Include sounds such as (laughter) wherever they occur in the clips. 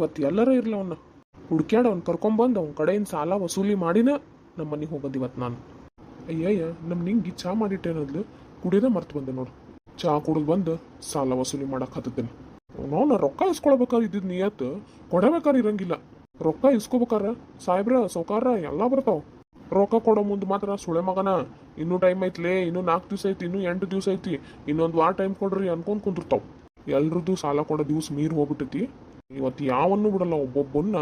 ಇವತ್ತು ಎಲ್ಲರೂ ಇರಲಿ ಅವನ್ನ ಹುಡ್ಕ್ಯಾಡ ಅವ್ನು ಕರ್ಕೊಂಬಂದು ಅವ್ನ ಕಡೆಯಿಂದ ಸಾಲ ವಸೂಲಿ ಮಾಡಿನ ನಮ್ಮ ಮನೆಗೆ ಹೋಗೋದು ಇವತ್ತು ನಾನು. ಅಯ್ಯಯ್ಯ ನಮ್ಮ ನಿಂಗೆ ಚಾ ಮಾಡಿಟ್ಟೇನದ್ಲು ಕುಡಿಯೋದೇ ಮರ್ತು ಬಂದೆ ನೋಡು. ಚಾ ಕುಡಿದು ಬಂದು ಸಾಲ ವಸೂಲಿ ಮಾಡಕ್ಕೆ ಹತ್ತಿದ್ದೇನೆ ನಾನು ರೊಕ್ಕ ಇಸ್ಕೊಳ್ಬೇಕಾದ್ರೆ ಇದ್ದಿದ್ದು ನಿಯತ್ತು ಕೊಡಬೇಕಾದ್ರೆ ಇರಂಗಿಲ್ಲ. ರೊಕ್ಕ ಇಸ್ಕೋಬೇಕಾರ ಸಾಹೇಬ್ರ, ಸೌಕಾರ ಎಲ್ಲ ಬರ್ತಾವ. ರೊಕ್ಕ ಕೊಡೋ ಮುಂದೆ ಮಾತ್ರ ಸುಳೆ ಮಗನ. ಇನ್ನೂ ಟೈಮ್ ಐತ್ಲೇ, ಇನ್ನೂ ನಾಲ್ಕು ದಿವಸ ಐತಿ, ಇನ್ನೂ ಎಂಟು ದಿವಸ ಐತಿ. ಇನ್ನೊಂದು ವಾರ ಟೈಮ್ ಕೊಡ್ರಿ ಅನ್ಕೊಂಡ್ ಕುಂದಿರ್ತಾವ. ಎಲ್ರದ್ದು ಸಾಲ ಕೊಡೋ ದಿವ್ಸ ಮೀರಿ ಹೋಗ್ಬಿಟ್ಟೈತಿ. ಇವತ್ತು ಯಾವನ್ನೂ ಬಿಡಲ್ಲ ಒಬ್ಬೊಬ್ಬನ್ನ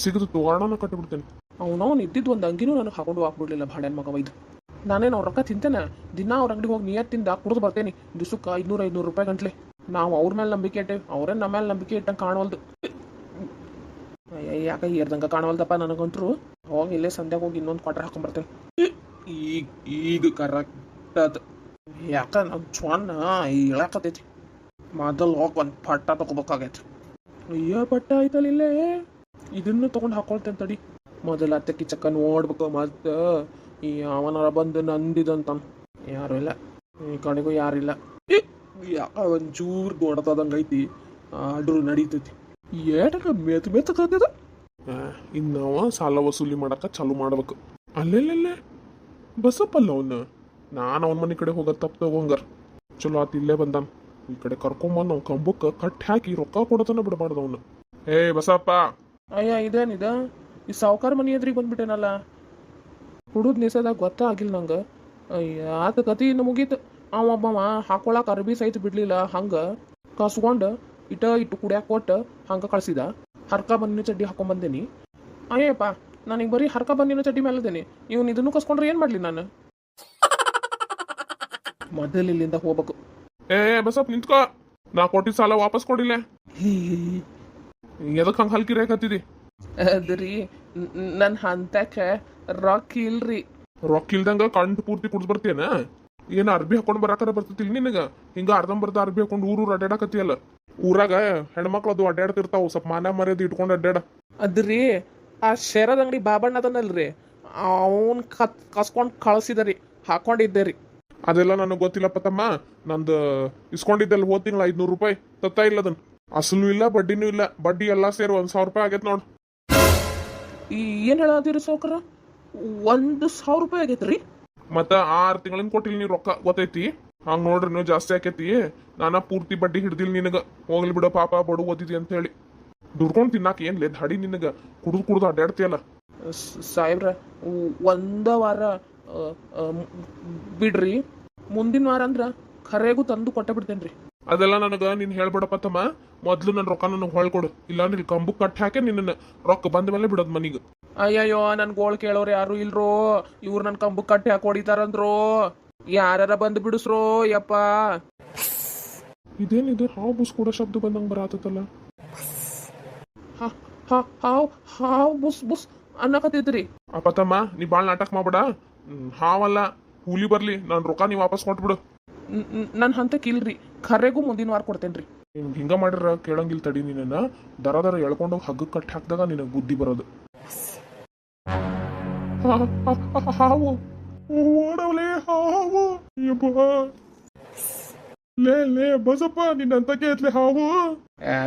ಸಿಗದು ತೋರಣನ ಕಟ್ಟಿಬಿಡ್ತೇನೆ. ಅವನವನು ಇದ್ದಿದ್ದು ಒಂದು ಅಂಗಿನೂ ನನಗೆ ಹಾಕೊಂಡು ಹಾಕ್ಬಿಡ್ಲಿಲ್ಲ ಭಾಡ್ಯಾನ ಮಗ ಒಯ್ದು ನಾನೇನು ಅವ್ರ ರೊಕ್ಕ ತಿಂತೇನೆ? ದಿನ ಅವ್ರ ಅಂಗಡಿಗೆ ಹೋಗಿ ನಿಯತ್ತಿಂದ ಕುಡಿದು ಬರ್ತೇನೆ. ದಿವ್ಸಕ್ಕೆ ಐದ್ನೂರು ಐದ್ನೂರು ರೂಪಾಯಿ ಗಂಟ್ಲೆ. ನಾವು ಅವ್ರ ಮೇಲೆ ನಂಬಿಕೆ ಇಟ್ಟೇವೆ ಅವರೇ ನಮ್ಮ ಮೇಲೆ ನಂಬಿಕೆ ಇಟ್ಟಂಗೆ ಕಾಣವಲ್ದು. ಅಯ್ಯ, ಯಾಕೆ ಏರ್ದಂಗ ಕಾಣವಲ್ದಪ್ಪ ನನಗಂತೂ ಹೋಗಿ ಇಲ್ಲೇ ಸಂಧ್ಯಾಗ ಹೋಗಿ ಇನ್ನೊಂದು ಕ್ವಾಟ್ರ್ ಹಾಕೊಂಡ್ಬರ್ತೇನೆ ಈಗ ಈಗ ಕರೆಕ್ಟ್ ಅದು ಯಾಕ ನಮ್ಮ ಇಳಾಕತೈತಿ ಮೊದಲು ಹೋಗಿ ಒಂದು ಪಟ್ಟ ತಗೋಬೇಕಾಗೈತೆ. ಅಯ್ಯೋ ಪಟ್ಟ ಆಯ್ತಲ್ಲ ಇಲ್ಲೇ ಇದನ್ನು ತಗೊಂಡು ಹಾಕೊಳ್ತೇನೆ ತಡಿ. ಮೊದಲ ಅತ್ತಕ್ಕಿ ಚಕ್ಕ ನೋಡ್ಬೇಕು ಮತ್ತೆ. ಈ ಅವನರ ಬಂದು ನಂದಿದಂತ. ಯಾರು ಇಲ್ಲ. ಈ ಕಡೆಗೂ ಯಾರಿಲ್ಲ ಯಾಕ ಒಂಚೂರು ದೊಡ್ಡದಂಗ ಐತಿ ಆಡ್ರು ನಡೀತೈತಿ. ಏಟಕ ಮೇತ್ ಮೇತ್ ಕತ್ತದ ಇನ್ನವ ಸಾಲ ವಸೂಲಿ ಮಾಡಕ ಚಾಲು ಮಾಡ್ಬೇಕು. ಅಲ್ಲೆಲ್ಲೆಲ್ಲೆ. ಬಸಪ್ಪಲ್ಲ ಅವನು. ನಾನು ಅವನ ಮನೆ ಕಡೆ ಹೋಗೋದು ತಪ್ಪು ತಗೊಂಗಾರ ಚಲೋ ಆತ, ಇಲ್ಲೇ ಬಂದಾನ. ಈ ಕಡೆ ಕರ್ಕೊಂಬಂದು ಅವ್ನ ಕಂಬಕ್ಕೆ ಕಟ್ಟಿ ಹಾಕಿ ರೊಕ್ಕ ಕೊಡತನ ಬಿಡಬಾರ್ದು ಅವನು. ಏ ಬಸಪ್ಪ. ಅಯ್ಯ ಇದೇನಿದ? ಈ ಸಾವುಕಾರ ಮನೆ ಎದ್ರಿಗೆ ಬಂದ್ಬಿಟ್ಟೇನಲ್ಲ? ಹುಡುದ್ ನಿಸದಾಗ ಗೊತ್ತಾಗಿಲ್ಲ ನಂಗೆ. ಅಯ್ಯ ಆತ ಕತಿ ಇನ್ನು ಮುಗೀತು. ಅವ ಒಬ್ಬವ ಹಾಕೊಳಕ್ ಅರ್ಬಿ ಸಹಿತ ಬಿಡ್ಲಿಲ್ಲ ಹಂಗ ಕಸ್ಕೊಂಡು ಇಟ ಇಟ್ಟು ಕುಡಿಯಾಕ ಕೊಟ್ಟು ಹಂಗ ಕಳ್ಸಿದ. ಹರ್ಕ ಬನ್ನಿನ ಚಡ್ಡಿ ಹಾಕೊಂಡ್ ಬಂದೇನಿ. ಅಯ್ಯಪ್ಪ ನನಗೆ ಬರೀ ಹರ್ಕ ಬನ್ನಿನ ಚಡ್ಡಿ ಮೇಲದೇನಿ. ಇವ್ನು ಇದನ್ನು ಕಸ್ಕೊಂಡ್ರೆ ಏನ್ ಮಾಡ್ಲಿ ನಾನು? (laughs) ಮೊದಲಿಲ್ಲಿಂದ ಹೋಗ್ಬೇಕು. ಏ ಬಸಪ್ ನಿಂತ್ಕೊ. ನಾ ಕೊಟ್ಟಿದ್ ಸಾಲ ವಾಪಸ್ ಕೊಡಿಲ್ಲ. ಎದಕ್ ಹಂಗ ಹಲ್ಕಿ ಕತ್ತಿದಿ ಅದ್ರಿ ನನ್ ಹಂತಕ ರೊಕ್ಕ ಇಲ್ರಿ. ರೊಕ್ಕ ಇಲ್ದಂಗ ಕಂಡು ಪೂರ್ತಿ ಕುಡ್ದು ಬರ್ತೇನ ಏನ ಅರ್ಬಿ ಹಾಕೊಂಡ್ ಬರಾಕರ ಬರ್ತತಿಲ್ ನಿನಗ? ಹಿಂಗ ಅರ್ಧಂಬರ್ಧ ಅರ್ಬಿ ಹಾಕೊಂಡು ಊರು ಅಡ್ಡಾಡಕತ್ತಿಯಲ್ಲ ಊರಾಗ ಹೆಣ್ಮಕ್ಳು ಅದು ಅಡ್ಡಾಡ್ತಿರ್ತಾವ ಸ್ವಲ್ಪ ಮಾನ ಮರ್ಯಾದೆ ಇಟ್ಕೊಂಡ್ ಅಡ್ಡಾಡ ಅದ್ರಿ ಆ ಶೇರದ ಅಂಗಡಿ ಬಾಬಣ್ಣ ಅದನಲ್ರಿ. ಅವನ್ ಕತ್ ಕಸ್ಕೊಂಡ್ ಕಳ್ಸಿದರಿ ಹಾಕೊಂಡಿದ್ದೆ ರೀ. ಅದೆಲ್ಲ ನನಗೆ ಗೊತ್ತಿಲ್ಲಪ್ಪ ತಮ್ಮ. ನಂದು ಇಸ್ಕೊಂಡಿದ್ದೆಲ್ಲ ಹೋದ ತಿಂಗಳ ಐದ್ನೂರು ರೂಪಾಯಿ ತತ್ತ ಇಲ್ಲ ಅದನ್ನ ಅಸಲು ಇಲ್ಲ ಬಡ್ಡಿನೂ ಇಲ್ಲ. ಬಡ್ಡಿ ಎಲ್ಲ ಸೇರಿ ಒಂದ್ ಸಾವಿರ ರೂಪಾಯಿ ಆಗೈತೆ ನೋಡು. ಈ ಏನ್ ಹೇಳತ್ತೀರಿ ಸೌಕರ ಒಂದು ಸಾವಿರ ರೂಪಾಯಿ ಆಗೈತ್ರಿ? ಮತ್ತ ಆರು ತಿಂಗಳಿಂದ ಕೊಟ್ಟಿಲ್ಲ ನೀ ರೊಕ್ಕ ಗೊತ್ತೈತಿ? ಹಂಗ ನೋಡ್ರಿ ನೀವು ಜಾಸ್ತಿ ಆಕೈತಿ. ನಾನ ಪೂರ್ತಿ ಬಡ್ಡಿ ಹಿಡ್ದಿಲ್ಲ ನಿನಗ. ಹೋಗ್ಲಿ ಬಿಡೋ ಪಾಪ ಬಡು ಓದಿದಿ ಅಂತ ಹೇಳಿ. ದುಡ್ಕೊಂಡ್ ತಿನ್ನಾಕ ಏನ್ಲೆ ದಾಡಿ ನಿನಗ. ಕುಡ್ದು ಕುಡ್ದು ಅಡ್ಡಾಡ್ತಿಯಲ್ಲ ಸಾಹೇಬ್ರ ಒಂದ ವಾರ ಬಿಡ್ರಿ. ಮುಂದಿನ ವಾರ ಅಂದ್ರ ಖರೆಗೂ ತಂದು ಕೊಟ್ಟ ಬಿಡ್ತೇನ್ರಿ. ಅದೆಲ್ಲ ನನಗ ನೀನ್ ಹೇಳ್ಬೇಡಪ್ಪ ತಮ್ಮ. ಮೊದ್ಲು ನನ್ನ ರೊಕ್ಕ ನನಗೆ ಹೊಳ್ಕೊಡು. ಇಲ್ಲ ಅಂದ್ರೆ ಕಂಬು ಕಟ್ ಹಾಕಿ ನಿನ್ನ ರೊಕ್ಕ ಬಂದ ಮೇಲೆ ಬಿಡೋದ್ ಮನಿಗ. ಅಯ್ಯಯ್ಯೋ ನನ್ ಗೋಳ್ ಕೇಳೋರು ಯಾರು ಇಲ್ರೋ? ಇವ್ರು ನನ್ ಕಂಬು ಕಟ್ಟಿ ಹಾಕಿ ಹೊಡಿತಾರಂದ್ರೋ? ಯಾರ ಬಂದು ಬಿಡಿಸ್ರೋ ಯಪ್ಪ? ಇದೇನಿದು ಹಾವು ಬುಸ್ ಕೂಡ ಶಬ್ದ ಬಂದಂಗ ಬರತೈತಲ್ಲಾ ಹಾ ಹಾ ಹಾವ್ ಹಾವ್ ಬುಸ್ ಬುಸ್ ಅನ್ನಕತ್ತಿದ್ರಿ. ಅಪ್ಪ ತಮ್ಮ ನೀ ಬಾಳ್ ನಾಟಕ ಮಾಡ್ಬೇಡ. ಹಾವಲ್ಲ ಕೂಲಿ ಬರ್ಲಿ ನಾನು ರೊಕ್ಕ ನೀವು ವಾಪಸ್ ಕೊಟ್ಬಿಡು. ನನ್ನ ಹಂತಕ್ಕೆ ಇಲ್ರಿ. ಖರೆಗೂ ಮುಂದಿನ ವಾರ ಕೊಡ್ತೇನ್ರಿ. ಹಿಂಗ ಮಾಡಿರ ಕೇಳಂಗಿಲ್ಲ ತಡಿ ನಿನ್ನ ದರ ದರ ಎಳ್ಕೊಂಡೋಗಿ ಹಗ್ಗ ಕಟ್ಟಿ ಹಾಕಿದಾಗ ನಿನಗೆ ಬುದ್ಧಿ ಬರೋದು. ಹಾವು. ಓಡವಲೇ ಹಾವು. ಲೇ ಲೇ ಬಸಪ್ಪ ನಿನ್ನಂತಕ್ಕೆ ಐತ್ಲೆ ಹಾವು.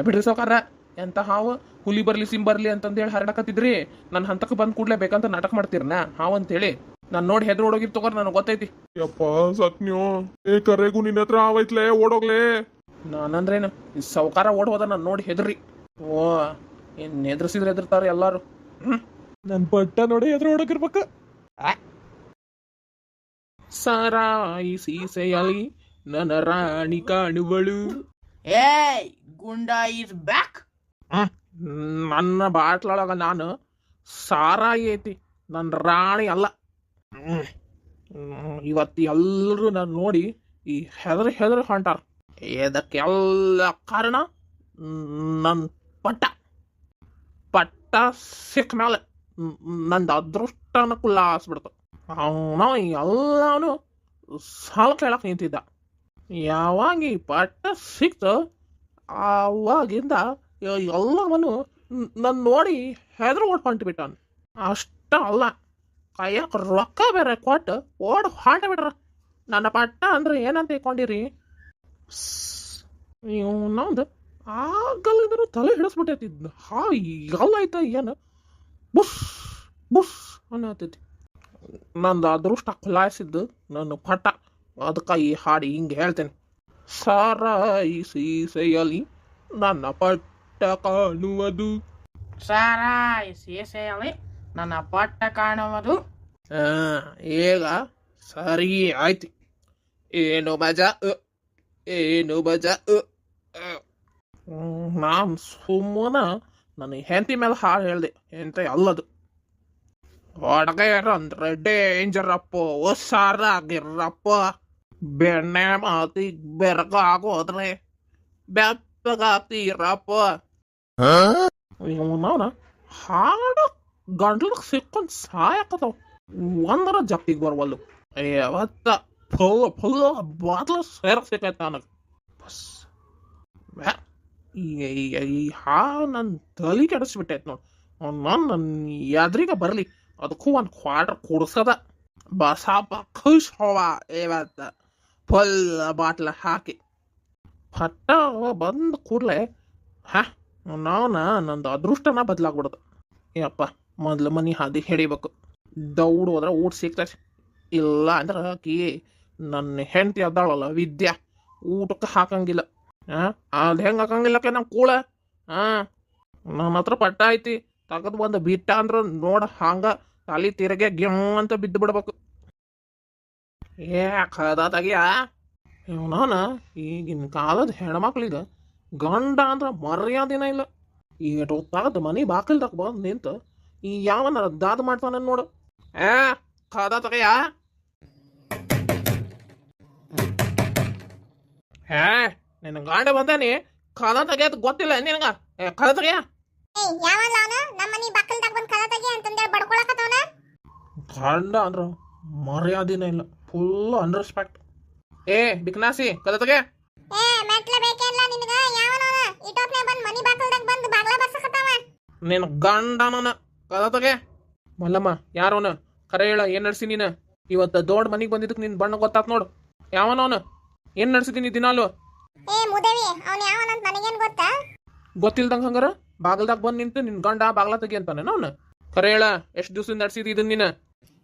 ಬಿಡ್ರಿ ಸಾವ್ಕಾರ. ಎಂತ ಹಾವು? ಹುಲಿ ಬರ್ಲಿ ಸಿಂ ಬರ್ಲಿ ಅಂತಂದೇಳಿ ಹರಡಕತ್ತಿದ್ರಿ. ನನ್ನ ಹಂತಕ್ಕೆ ಬಂದ್ ಕೂಡ್ಲೇ ಬೇಕಂತ ನಾಟಕ ಮಾಡ್ತೀರನ? ಹಾವು ಅಂತೇಳಿ. ನಾನು ನೋಡಿ ಹೆದ್ರ ಓಡೋಗಿ ತಗೋರ್ ನನಗೆ ಗೊತ್ತೈತಿ. ಯಪ್ಪ ಸತ್ನ್ಯೋ. ಏ ಕರೆಗೂ ನಿನ್ನ ಹತ್ರ ಹಾವೈತ್ಲೆ ಓಡೋಗ್ಲೇ. ನಾನಂದ್ರೇನು ಈ ಸಾವ್ಕಾರ ಓಡ್ ಹೋದ ನಾನು ನೋಡಿ ಹೆದ್ರಿ. ಓ ಏನ್ ಎದ್ರಸಿದ್ರೆ ಹೆದರ್ತಾರ ಎಲ್ಲಾರು. ಹ್ಮ್. ನನ್ ಪಟ್ಟ ನೋಡಿ ಹೆದ್ರ ಓಡೋಗಿರ್ಬೇಕ. ಸಾರಾಯಿ ಸೀಸೆಯಲ್ಲಿ ನನ್ನ ರಾಣಿ ಕಾಣುವಳು. ಏಯ್ ಗುಂಡಾ ಇಸ್ ಬ್ಯಾಕ್. ನನ್ನ ಬಾಟ್ಲೊಳಗ ನಾನು ಸಾರಾಯಿ ಐತಿ. ನನ್ನ ರಾಣಿ ಅಲ್ಲ. ಇವತ್ತು ಎಲ್ಲರೂ ನಾನು ನೋಡಿ ಈ ಹೆದರಿ ಹೆದರಿ ಹೊಂಟಾರ. ಇದಕ್ಕೆಲ್ಲ ಕಾರಣ? ನನ್ನ ಪಟ್ಟ. ಪಟ್ಟ ಸಿಕ್ಕ ಮೇಲೆ ನಂದು ಅದೃಷ್ಟನ ಕುಲ್ಲಾಸ್ಬಿಡ್ತು ಅವನು ಎಲ್ಲವನು ಸಾಲ ಕೇಳಕ್ಕೆ ನಿಂತಿದ್ದ. ಯಾವಾಗ ಈ ಪಟ್ಟ ಸಿಕ್ತು ಆವಾಗಿಂದ ಎಲ್ಲವನು ನನ್ನ ನೋಡಿ ಹೆದರು ಓಡ್ಕೊಂಡು ಹೊಂಟ್ಬಿಟ್ಟಾನ. ಅಷ್ಟ ಅಲ್ಲ ಕೈಯಾಗ ರೊಕ್ಕ ಬೇರೆ ಕೊಟ್ಟು ಓಡ್ ಹಾಟ ಬಿಡ್ರ. ನನ್ನ ಪಟ್ಟ ಅಂದ್ರೆ ಏನಂತ ಇಕೊಂಡಿರಿ ನಮ್ದು ಆಗಲ್ಲಿದ್ರು ತಲೆ ಹಿಡಿಸ್ಬಿಟ್ಟೈತಿ. ಹಾ ಎಲ್ಲ ಆಯ್ತಾ ಏನು? ಬುಷ್ ಬುಷ್ ಅನ್ನತೈತಿ. ನಂದು ಅದೃಷ್ಟ ಖುಲಾಯಿಸಿದ್ದು ನನ್ನ ಪಟ್ಟ. ಅದಕ್ಕೆ ಈ ಹಾಡಿ ಹಿಂಗೆ ಹೇಳ್ತೇನೆ. ಸಾರಾಯಿಸಿ ಸೀಸೆಯಲ್ಲಿ ನನ್ನ ಪಟ್ಟ ಕಾಣುವುದು. ಸಾರಾಯಿ ಸೀಸೆಯಲ್ಲಿ ನನ್ನ ಪಟ್ಟ ಕಾಣುವುದು. ಆ, ಈಗ ಸರಿ ಆಯ್ತು. ಏನು ಮಜಾ? ಅ, ಏನು ಮಜಾ? ನಾನು ಅ. ಹ್ಮ್, ನಾನ್ ಸುಮ್ಮನ ನನ್ನ ಹೆಂಡತಿ ಮೇಲೆ ಹಾಳು ಹೇಳಿದೆ ಎಂತ ಅಲ್ಲದು. ಅಪ್ಪ ಡೇಂಜರಪ್ಪ ಹುಷಾರಾಗಿರಪ್ಪ. ಬೆಣ್ಣೆ ಮಾತಿ ಬೆರಗಾಗೋದ್ರೆ ಆಗೋದ್ರೆ ಬೆಪ್ಪಗಾತಿರಪ್ಪ ಹಾಡು ಗಂಟ್ಲಿಗೆ ಸಿಕ್ಕೊಂಡು ಸಾಯಕತ್ತವ ಒಂದರ ಜಪ್ತಿಗೆ ಬರವಲ್ಲು ಯಾವತ್ತ ಫುಲ್ ಫುಲ್ ಬಾತ್ಲ ಸೇರ ಸಿಕ್ಕೈತೆ ನನಗೆ. ಬಸ್. ಹಾ ನನ್ನ ತಲೆ ಕೆಡಿಸ್ಬಿಟ್ಟೈತೆ ನೋಡಿ. ನನ್ನ ನನ್ನ ಎದ್ರಿಗೆ ಬರಲಿ. ಅದಕ್ಕೂ ಒಂದು ಕ್ವಾರ್ಟರ್ ಕುಡ್ಸದ. ಬಸಾಪ ಖುಷ್ ಹೋವ ಇವತ್ತ. ಫುಲ್ ಬಾಟ್ಲ ಹಾಕಿ. ಪಟ್ಟ ಬಂದ ಕೂಡಲೇ, ಹಾ, ನಾವನ ನಂದು ಅದೃಷ್ಟನ ಬದಲಾಗ್ಬಿಡ್ದು. ಯಪ್ಪ. ಮೊದ್ಲು ಮನೆ ಹಾದಿ ಹಿಡಿಬೇಕು. ದೌಡ್ ಹೋದ್ರೆ ಊಟ ಸಿಗ್ತೈತಿ. ಇಲ್ಲ ಅಂದ್ರೆ ಆಕಿ ನನ್ನ ಹೆಂಡತಿ ಅದಾಳಲ್ಲ ವಿದ್ಯಾ, ಊಟಕ್ಕೆ ಹಾಕಂಗಿಲ್ಲ. ಹಾಂ ಅದು ಹೆಂಗೆ ಹಾಕಂಗಿಲ್ಲಕ್ಕೆ ನಮ್ಮ ಕೂಳ? ಹಾಂ ನನ್ನ ಹತ್ರ ಪಟ್ಟ ಐತಿ. ತಗದು ಬಂದು ಬಿಟ್ಟ ಅಂದ್ರೆ ನೋಡ ಹಂಗ ತಲೆ ತಿರಗೆ ಗಿಂ ಅಂತ ಬಿದ್ದು ಬಿಡ್ಬೇಕು. ಏ, ಕದ ಈಗಿನ ಕಾಲದ ಹೆಣ್ಮಕ್ಳಿಗೆ ಗಂಡ ಅಂದ್ರೆ ಮರ್ಯಾದಿನ ಇಲ್ಲ. ಈಗ ಹೊತ್ತಾಗದ ಮನೆ ಬಾಕಲ್ದಾಗ ಬಂದು ನಿಂತು ಈ ಯಾವನ ದಾದ ಮಾಡ್ತಾನ ನೋಡು. ಏ ಕಾದ ತಗಯ. ಹೇ ನಿನ್ನ ಗಾಂಡ ಬಂದಾನಿ. ಕಾದ ತೆಗಿಯೋದು ಗೊತ್ತಿಲ್ಲ ನಿನಗ. ಏ ಕದ ತೆಗಿಯ. ಗಂಡ ಅಂದ್ರ ಮರ್ಯಾದಿನ ಇಲ್ಲ. ಫುಲ್ ಅನ್ರೆಸ್ಪೆಕ್ಟ್ ಏ ಬಿಕ್ನಾಸಿ ಕದ ತೆಗೆ ನಿನ್ನ ಗಂಡನ ಕದ ತಗೆ ಮಲ್ಲಮ್ಮ ಯಾರವನ? ಕರೆ ಹೇಳ ಏನ್ ನಡ್ಸಿ ನೀನು? ಇವತ್ತು ದೊಡ್ಡ ಮನೆಗೆ ಬಂದಿದ್ದಕ್ಕೆ ನಿನ್ ಬಣ್ಣ ಗೊತ್ತಾತ್ ನೋಡು. ಯಾವನವನು ಏನ್ ನಡ್ಸಿದೀನಿ ದಿನಾಲು? ಏ ಮುದೇವಿ ಅವನ್ ಯಾವನಂತ ನನಗೇನ್ ಗೊತ್ತಾ? ಗೊತ್ತಿಲ್ದಂಗ ಹಂಗಾರ? ಬಾಗಲ್ದಾಗ ಬಂದ್ ನಿಂತು ನಿನ್ ಗಂಡ ಬಾಗ್ಲ ತೆಗಿ ಅಂತಾನೆ ಅವನು? ಕರೆ ಹೇಳ ಎಷ್ಟು ದಿವಸ ನಡ್ಸಿದಿ ಇದನ್ನ ನೀನು?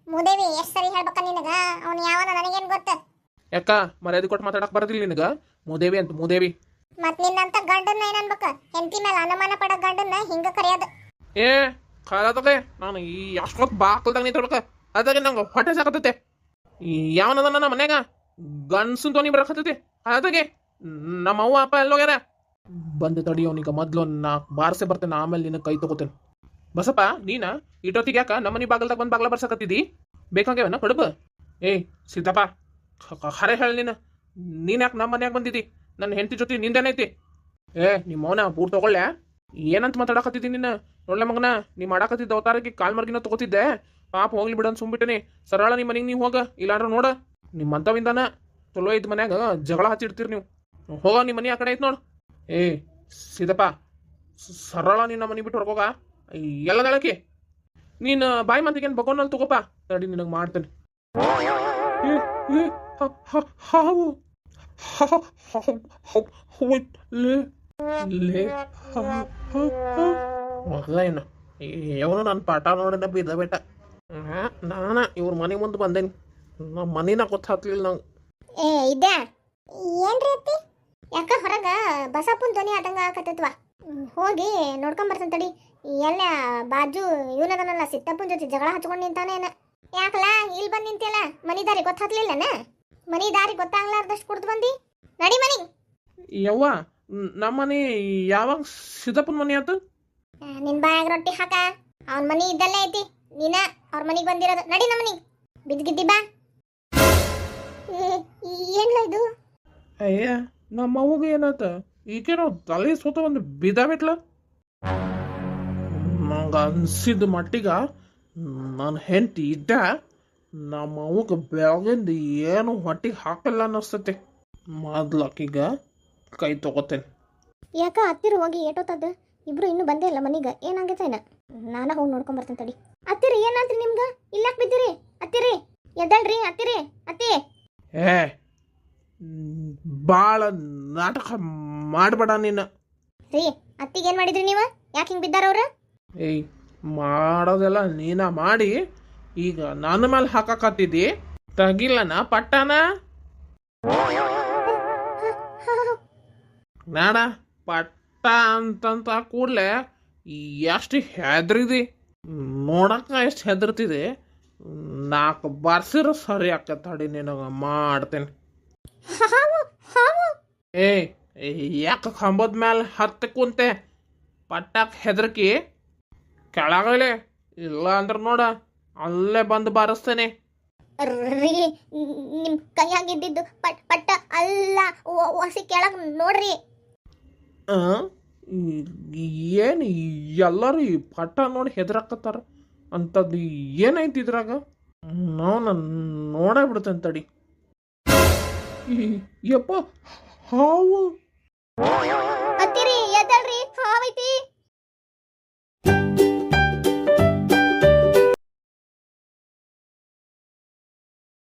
ಮುದೇವಿ ಎಷ್ಟ್ ಸರಿ ಹೇಳ್ಬೇಕ ನಿನಗ? ಅವನ್ ಯಾವನ ನನಗೇನ್ ಗೊತ್ತ? ಯಾಕ ಮರ್ಯಾದೆ ಕೊಟ್ಟು ಮಾತಾಡಕ್ ಬರೋದಿಲ್ಲ ನಿನಗ? ಮೂದೇವಿ ಅಂತ ಮೂದೇವಿ. ಮತ್ ನಿನ್ನಂತ ಗಂಡನ್ನ ಏನ್ ಅನ್ಬೇಕ? ಹೆಂಡತಿ ಮೇಲೆ ಅನುಮಾನ ಪಡೋ ಗಂಡನ್ನ ಹಿಂಗ ಕರೆಯೋದು. ಏ ಕಳತಗೆ ನಾನು ಈ ಅಷ್ಟೊತ್ತು ಬಾಕಲ್ದಾಗ ನಿಂತಿರ್ಬೇಕು ಅದಾಗೆ ನಂಗೆ ಹೊಟ್ಟೆ ಸಾಕತ್ತೈತೆ ಯಾವನದ ನನ್ನ ಮನ್ಯಾಗ ಗಂಡ್ಸನ್ ತೋನಿ ಬರಕತ್ತೈತಿ. ಅದಾಗೆ ನಮ್ಮ ಅವ್ವ, ಅಪ್ಪ ಎಲ್ಲೋಗ್ಯಾರ ಬಂದು ತಡಿ ಅವನಿಗೆ ಮೊದ್ಲು ನಾಲ್ಕು ಬಾರ್ಸೆ ಬರ್ತೇನೆ, ಆಮೇಲೆ ನಿನ್ನ ಕೈ ತಗೋತೇನೆ. ಬಸಪ್ಪ, ನೀನ ಇಟೊತ್ತಿಗೆ ಯಾಕ ನಮ್ಮನಿ ಬಾಗಲ್ದಾಗ ಬಂದು ಬಾಗ್ಲ ಬರ್ಸಕತ್ತಿದಿ? ಬೇಕಾಗ್ಯಾವನ? ಕಡುಬು. ಏ ಸೀತಪ್ಪ ಖರೆ ಹೇಳಿ ನೀನು. ನೀನು ಯಾಕೆ ನಮ್ಮ ಮನ್ಯಾಗ ಬಂದಿದ್ದಿ ನನ್ನ ಹೆಂಡತಿ ಜೊತೆ ನಿಂದೇನೈತಿ? ಏ ನಿಮ್ಮ ಮೌನ ಪೂರ್ ತಗೊಳ್ಳೆ ಏನಂತ ಮಾತಾಡಕತ್ತಿದ್ದೀನಿ ನಿನ್ನ ನೋಡ್ಲೆ ಮಗನ ನೀ ಮಾಡಾಕತ್ತಿದ್ದ ಅವತಾರಕ್ಕೆ ಕಾಲ್ ಮರ್ಗಿನ ತಗೋತಿದ್ದೆ ಪಾಪ ಹೋಗ್ಲಿ ಬಿಡನ್ ಸುಮ್ಬಿಟ್ಟನಿ ಸರಳ ನಿಮ್ಮ ಮನೆಗೆ ನೀವು ಹೋಗ ಇಲ್ಲಾಂದ್ರೆ ನೋಡ ನಿಮ್ಮ ಅಂತವಿಂದಾನ ಚಲೋ ಇದ್ದ ಮನ್ಯಾಗ ಜಗಳ ಹಚ್ಚಿಡ್ತೀರಿ ನೀವು ಹೋಗ ನಿಮ್ಮ ಮನೆ ಆ ಕಡೆ ಐತ್ ನೋಡು ಏ ಸಿದಪ್ಪ ಸರಳ ನಿನ್ನ ಮನೆ ಬಿಟ್ಟು ಹೊರಗೋಗ ಎಲ್ಲ ದಳಕ್ಕೆ ನೀನು ಬಾಯಿ ಮಂದಿಗೇನು ಬಗೋನಲ್ಲಿ ತಗೋಪ ತಡಿ ನಿನಗೆ ಮಾಡ್ತೇನೆ ಹಾವು ಲೇ. ಮೊದ್ಲ ಏನು ಇವನು ನನ್ನ ಪಾಠ ನೋಡಿದ ಬಿದ್ದ ಬೇಟ. ನಾನ ಇವ್ರ ಮನೆ ಮುಂದೆ ಬಂದೇನಿ. ನಮ್ಮ ಮನಿನ ಗೊತ್ತಾಗ್ಲಿಲ್ಲ ನಂಗೆ. ಏ ಇದ್ದ ಏನ್ರಿ ಅತ್ತಿ? ಯಾಕ ಹೊರಗ ಬಸಪ್ಪನ ಧ್ವನಿ ಆದಂಗ ಆಕತ್ತೈತ್ವ. ಹೋಗಿ ನೋಡ್ಕೊಂಡ್ ಬರ್ತೇನೆ ತಡಿ. ಎಲ್ಲ ಬಾಜು ಇವನದನಲ್ಲ ಸಿದ್ದಪ್ಪನ ಜೊತೆ ಜಗಳ ಹಚ್ಕೊಂಡ್ ನಿಂತಾನೇನ ಯಾಕಲ್ಲ ಇಲ್ಲಿ ಬಂದು ನಿಂತಿಯಲ್ಲ? ಮನಿ ದಾರಿ ಗೊತ್ತಾಗ್ಲಿಲ್ಲನ? ಮನಿ ದಾರಿ ಗೊತ್ತಾಗ್ಲಾರ್ದಷ್ಟು ಕುಡ್ದು ಬಂದಿ? ನಡಿ ಮನಿ ಯವ್ವ ನಮ್ಮ ಮನೆ ಯಾವಾಗ ಸಿದ್ದಪ್ಪನ ಮನೆ ಆತು ನಿನ್ ಬಾಯಾಗ ರೊಟ್ಟಿ ಹಾಕ. ಅವನ್ ಮನಿ ಇದ್ದಲ್ಲೇ ಐತಿ. ನೀನ ಅವ್ರ ಮನಿಗ್ ಬಂದಿರೋದು. ನಡಿ ನಮ್ಮ ಮನಿಗ್. ಬಿದ್ಗಿದ್ದಿ ಬಾ. ಏನ್ಲ ಇದು? ಅಯ್ಯ ನಮ್ಮ ಅವ್ಗ ಏನಾತ? ಈಗೇನೋ ತಲೆ ಸೋತ ಒಂದು ಬಿದ್ದಾಬಿಟ್ಲ ನಂಗೆ ಅನ್ಸಿದ ಮಟ್ಟಿಗ ನನ್ನ ಹೆಂಡತಿ ಇದ್ದ ನಮ್ಮ ಅವ್ಗ ಬೆಳಗಿಂದ ಏನು ಹೊಟ್ಟಿಗೆ ಹಾಕಲ್ಲ ಅನ್ನಿಸ್ತೈತಿ. ಮೊದ್ಲಕ್ಕೀಗ ಕೈ ತಗೋತೇನೆ ಯಾಕ ಹತ್ತಿರ ಹೋಗಿ ಏಟೋತದ್ದು ಇಬ್ರು ಇನ್ನೂ ಬಂದೇ ಇಲ್ಲ ಮನಿಗ. ಏನಾಗೈತೆ ಏನ ನಾನ ಹೋಗಿ ನೋಡ್ಕೊಂಡ್ ಬರ್ತೇನೆ ತಡಿ. ಅತ್ತಿರಿ ಏನಾತ್ರಿ ನಿಮ್ಗ? ಇಲ್ಲಾಕ್ ಬಿದ್ದಿರಿ? ಅತ್ತಿರಿ ಎದ್ದಳ್ರಿ ಅತ್ತಿರಿ ಅತ್ತಿ. ಏ ಭಾಳ ನಾಟಕ ಮಾಡಬೇಡ ನೀನು. ರೀ ಅತ್ತಿಗೆ ಏನ್ ಮಾಡಿದ್ರಿ ನೀವು? ಯಾಕೆ ಹಿಂಗ್ ಬಿದ್ದಾರ ಅವ್ರ? ಏಯ್ ಮಾಡೋದೆಲ್ಲ ನೀನ ಮಾಡಿ. ಈಗ ನನ್ನ ಮೇಲೆ ಹಾಕಕತ್ತಿದ್ದಿ ತಗಿಲ್ಲನ ಪಟ್ಟನ? ನಾಡ ಪಟ್ಟ ಅಂತಂತ ಕೂಡಲೇ ಎಷ್ಟು ಹೆದ್ರಿದಿ? ನೋಡಕ್ಕೆ ಎಷ್ಟು ಹೆದರ್ತಿದೆ? ನಾಲ್ಕು ಬರ್ಸಿರ ಸರಿ ತಡಿ ನಿನಗೆ ಮಾಡ್ತೇನೆ. ಏಯ್ ಯಾಕೆ ಕಂಬದ ಮ್ಯಾಲೆ ಹತ್ತಿ ಕುಂತೆ? ಪಟ್ಟಕ್ಕೆ ಹೆದರ್ಕಿ? ಕೆಳಗಲೆ ಇಲ್ಲ ಅಂದ್ರೆ ನೋಡ, ಅಲ್ಲೇ ಬಂದು ಬಾರಿಸ್ತೇನೆ. ರೀ, ನಿಮ್ ಕೈಯಾಗಿದ್ದು ಪಟ್ ಪಟ್ಟ ಅಲ್ಲ ಹೊಸಿ ಕೆಳಗ್ ನೋಡ್ರಿ. ಏನು ಎಲ್ಲರೂ ಈ ಪಟ್ಟ ನೋಡಿ ಹೆದರಾಕತ್ತಾರ? ಅಂಥದ್ದು ಏನೈತಿ ಇದ್ರಾಗ? ನಾವು ನಾನು ನೋಡೇ ಬಿಡ್ತೇನೆ ತಡಿ. ಯಪ್ಪ, ಹಾವು.